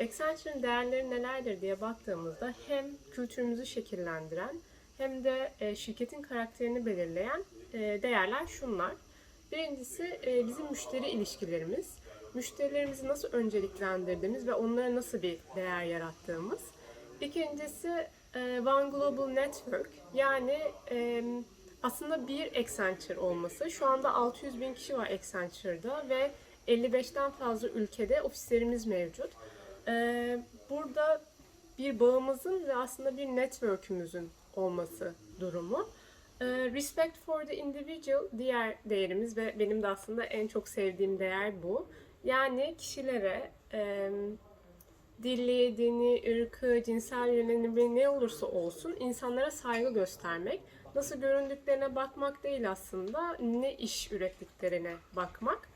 Accenture'ın değerleri nelerdir diye baktığımızda hem kültürümüzü şekillendiren hem de e, şirketin karakterini belirleyen e, değerler şunlar. Birincisi e, bizim müşteri ilişkilerimiz. Müşterilerimizi nasıl önceliklendirdiğimiz ve onlara nasıl bir değer yarattığımız. İkincisi One Global Network. Yani aslında bir Accenture olması. Şu anda 600 bin kişi var Accenture'da ve 55'ten fazla ülkede ofislerimiz mevcut. E, burada bir bağımızın ve aslında bir network'ümüzün olması durumu. E, Respect for the individual diğer değerimiz ve benim de aslında en çok sevdiğim değer bu. Yani kişilere e, dili, dini, ırkı, cinsel yönelimi ne olursa olsun insanlara saygı göstermek. Nasıl göründüklerine bakmak değil aslında, ne iş ürettiklerine bakmak.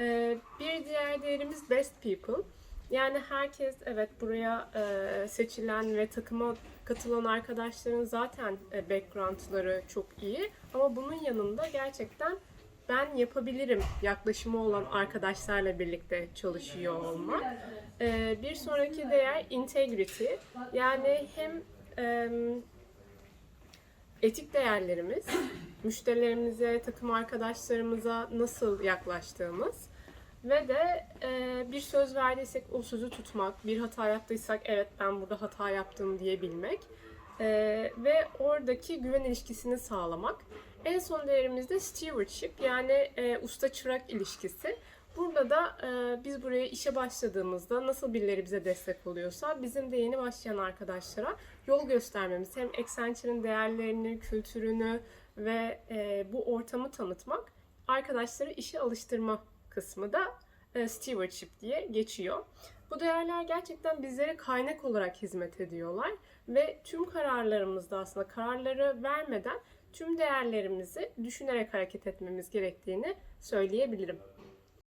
Ee, bir diğer değerimiz best people. Yani herkes evet buraya e, seçilen ve takıma katılan arkadaşların zaten e, backgroundları çok iyi. Ama bunun yanında gerçekten ben yapabilirim yaklaşımı olan arkadaşlarla birlikte çalışıyor olmak. Ee, bir sonraki değer integrity. Yani hem em, etik değerlerimiz, müşterilerimize, takım arkadaşlarımıza nasıl yaklaştığımız ve de e, bir söz verdiysek o sözü tutmak, bir hata yaptıysak evet ben burada hata yaptım diyebilmek e, ve oradaki güven ilişkisini sağlamak. En son değerimiz de stewardship yani e, usta çırak ilişkisi. Burada da e, biz buraya işe başladığımızda nasıl birileri bize destek oluyorsa bizim de yeni başlayan arkadaşlara yol göstermemiz hem Accenture'ın değerlerini, kültürünü ve e, bu ortamı tanıtmak arkadaşları işe alıştırma kısmı da e, stewardship diye geçiyor. Bu değerler gerçekten bizlere kaynak olarak hizmet ediyorlar ve tüm kararlarımızda aslında kararları vermeden tüm değerlerimizi düşünerek hareket etmemiz gerektiğini söyleyebilirim.